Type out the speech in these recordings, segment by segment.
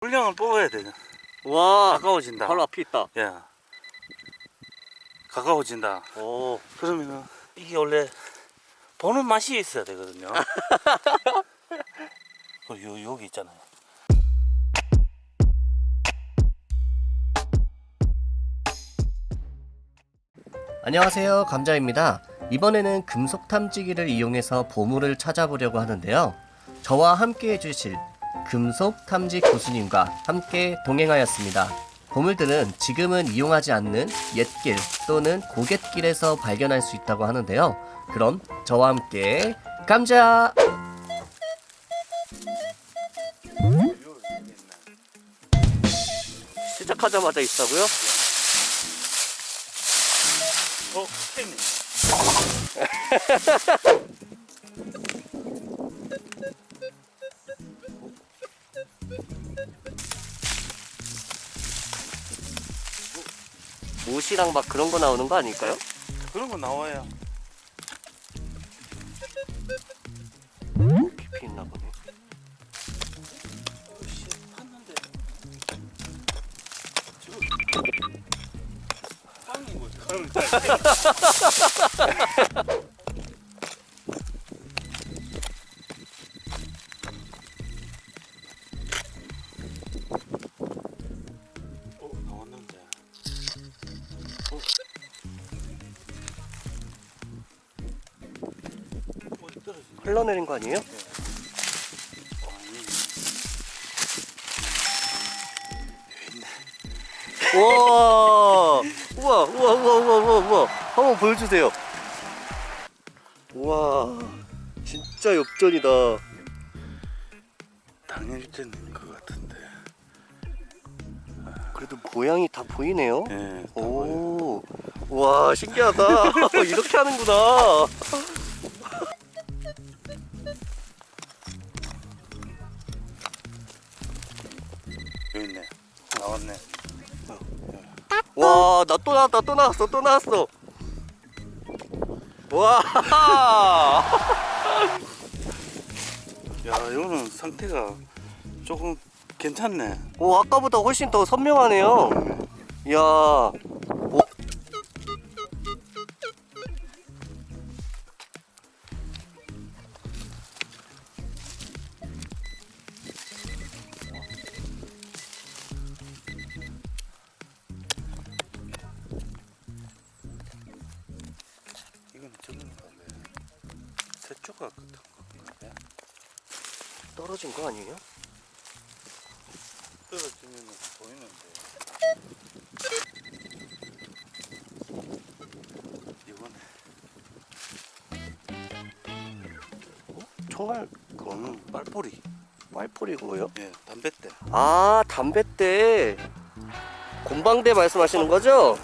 물량을 뽑아야 되냐. 와 가까워진다. 바로 앞에 있다. 야. 가까워진다. 오 그러면은 이게 원래 보는 맛이 있어야 되거든요. 그리고 요, 여기 있잖아요. 안녕하세요 감자입니다 이번에는 금속 탐지기를 이용해서 보물을 찾아보려고 하는데요 저와 함께 해주실 금속 탐지 교수님과 함께 동행하였습니다. 보물들은 지금은 이용하지 않는 옛길 또는 고갯길에서 발견할 수 있다고 하는데요. 그럼 저와 함께 감자! 시작하자마자 있다고요? 어, 못이랑 막 그런 거 나오는 거 아닐까요? 그런 거 나와요. 깊이 있나 보네. 씨, 팠는데. 지금 빵인 거지. 그럼 흘러내린 거 아니에요? 아니. 우와 우와 우와 우와 우와 우와 우와 한번 보여주세요. 우와 진짜 엽전이다. 당일전인 것 같은데. 그래도 모양이 다 보이네요. 예. 오, 와 신기하다. 이렇게 하는구나. 나 나왔다, 또 나왔어, 또 나왔어. 와, 야, 이거는 상태가 조금 괜찮네. 오 아까보다 훨씬 더 선명하네요. 이야, 같은 건데. 떨어진 거 아니에요? 떨어지면 보이는데. 이거네. 총알 그거는 빨뿌리. 말풀이고요. 예, 담뱃대. 아, 담뱃대. 곰방대 말씀하시는 거죠?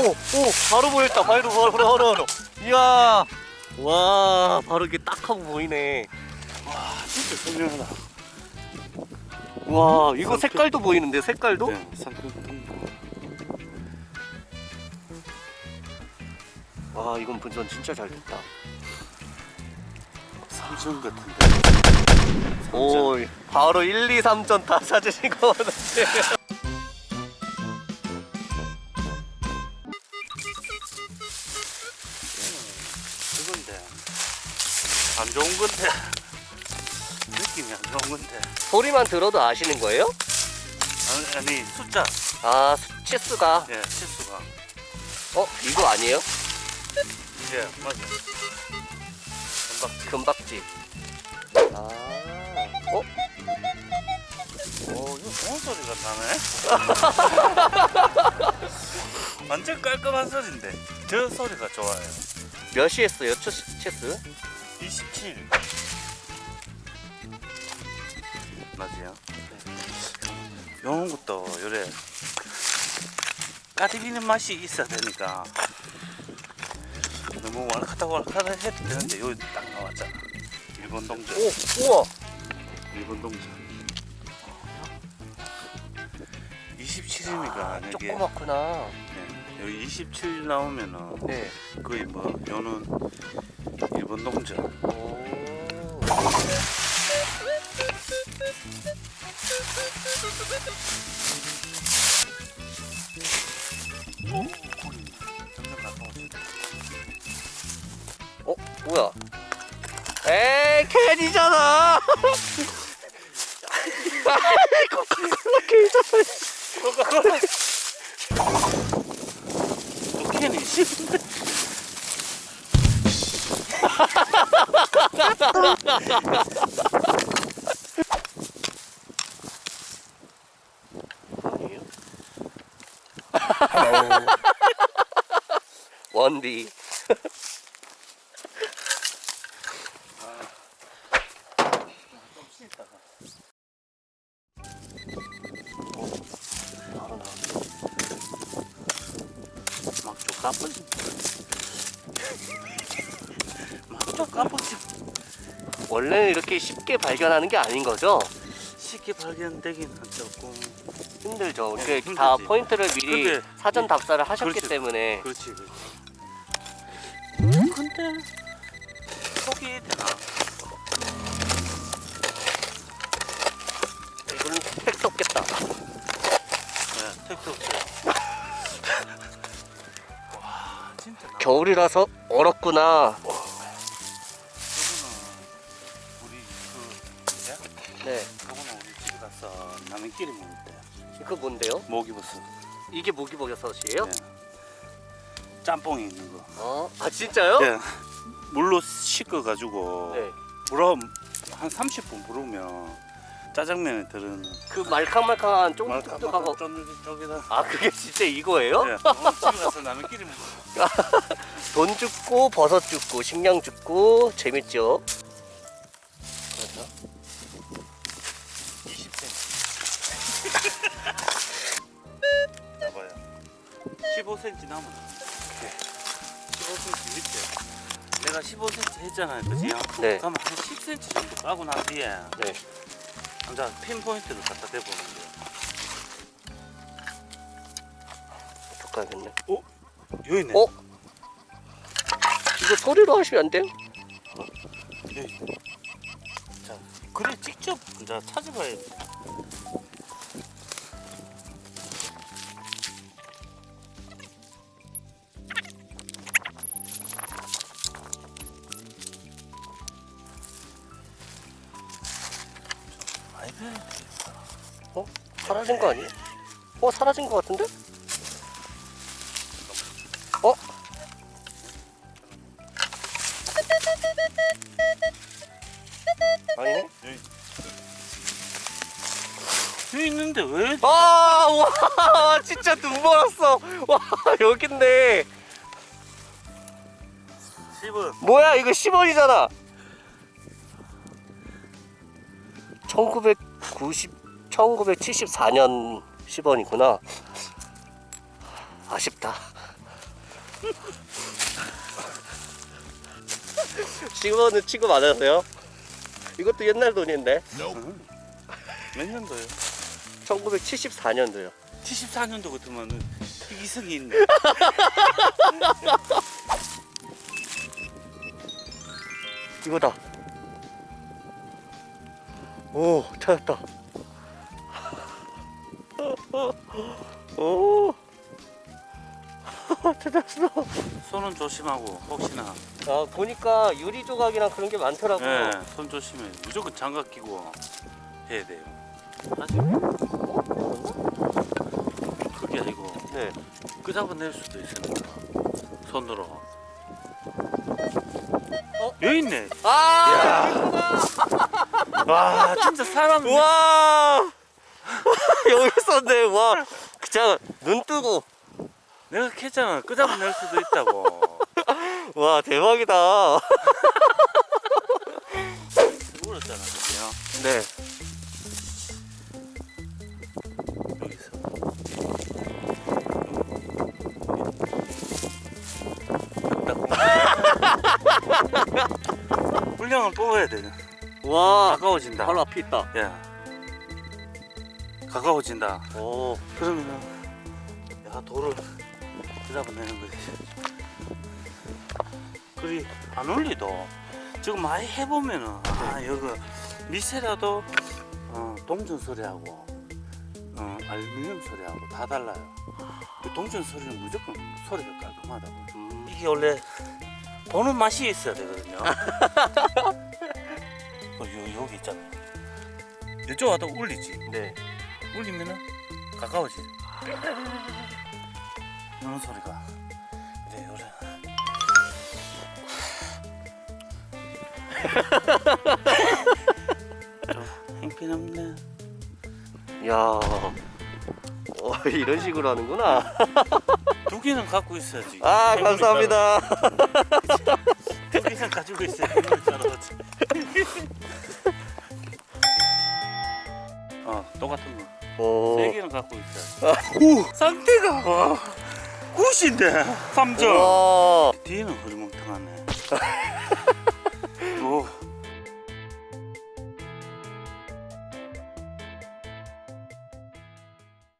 오, 오, 바로 보였다. 바로, 바로, 바로, 바로. 이야, 와, 바로 이게 딱 하고 보이네. 진짜 선명하다. 와, 이거 색깔도 보이는데, 색깔도? 네. 와, 이건 분선 진짜 잘 됐다. 삼성 같은데. 오, 바로 1, 2, 3전 다 찾으신 거 같은데. 건데. 느낌이 안 좋은 건데. 소리만 들어도 아시는 거예요? 아니, 아니 숫자. 아, 수- 치수가. 예, 치수가. 어, 이거 아니에요? 예, 맞아. 금방. 금박지. 아, 어? 오, 이거 좋은 소리가 나네. 완전 깔끔한 소리인데. 저 소리가 좋아요. 몇시 했어요, 초, 체스? 27. 맞아요. 요런 것도 요래 까디비는 맛이 있어야 되니까 너무 왈카다 왈카다 해도 되는데 여기 딱 나왔잖아. 일본 동전. 오, 우와. 일본 동전. 27이니까 아, 여기 조그맣구나. 네, 여기 27 나오면은 네. 거의 뭐 요는 오. 점점 가까워져. 어 뭐야? 에이 캔이잖아. 아이고 캔이잖아. 또 캔이 씹는데. 원디. 막좀 까쁘지. 까쁘지. 원래는 이렇게 쉽게 발견하는 게 아닌 거죠? 쉽게 발견되긴 조금. 힘들죠. 어, 이렇게 다 힘들지. 포인트를 미리 근데 사전 답사를 하셨기 그렇지. 때문에 그렇지, 그렇지. 근데 속이 되나? 이거는 택도 없겠다. 네, 택도 없어요. 와, 진짜 나. 겨울이라서 얼었구나. 먹을 때 이거 뭔데요? 목이버섯. 이게 모기버섯이에요? 네. 짬뽕이 있는 거. 어? 아 진짜요? 네. 물로 씻어 가지고 네. 물어 한 30분 부르면 짜장면에 들은 그 말캉말캉한 쫑쫑하고 쫀득쫀득하다. 아 그게 진짜 이거예요? 네. 오늘 집에 가서 라면끼리 먹어. 돈 죽고 버섯 죽고 식량 죽고 재밌죠? 했잖아요, 그지? 네. 그러면 한 10cm 정도 까고 난 뒤에 네. 남자 핀 포인트를 갖다 대보는 거예요. 어떡하겠네. 여기 있네. 어? 이거 소리로 하시면 안 돼요? 여기. 자, 그래 직접 이제 찾아봐야지. 사라진 거 아니에요? 어 사라진 거 같은데? 어? 아니네? 여기 있는데 왜? 아, 와, 진짜 눈 멀었어. 와, 있네. 10은 뭐야, 이거 10원이잖아. 1990, 1974년 10원이구나. 아쉽다. 10원은 취급 안 하세요? 이것도 옛날 돈인데. 몇 년도요? 1974년도요. 74년도 같으면 이성이 있네. 조심하고 혹시나 아, 보니까 유리 조각이랑 그런 게 많더라고요. 예, 손 조심해. 무조건 장갑 끼고 해야 돼요. 사실 그게 아니고 네. 끄 잡아낼 수도 있으니까 손으로. 어? 여기 있네. 아, 와 진짜 사람. 와, 여기 있었네. 와, 그냥 눈 뜨고. 내가 캐잖아. 끄잡아낼 수도 있다고. 와, 대박이다. 울었잖아, 그죠? 네. 여기서. 뽑아야 돼. 와, 가까워진다. 바로 앞에 있다. 야, 가까워진다. 오, 그러면은 야 돌을 잡아내는 거지. 그리 안 올리도 지금 많이 해보면은 아 여기 미세라도 어, 동전 소리하고 어, 알루미늄 소리하고 다 달라요. 그 동전 소리는 무조건 소리가 깔끔하다고. 음. 이게 원래 보는 맛이 있어야 되거든요. 어, 요, 여기 있잖아요. 이쪽 와도 울리지. 네. 울리면은 가까워지. 이런 소리가. 그래 요래. 행편없네. 야. 어, 이런 식으로 하는구나. 두 개는 갖고 있어야지. 아, 행운이 감사합니다. 따라- 두 개는 가지고 있어야 행운이 따라오지. 어, 똑같은 거. 오. 세 개는 갖고 있어야 오! 상태가 와, 굿인데 3점 와. 뒤에는 흐리멍텅하네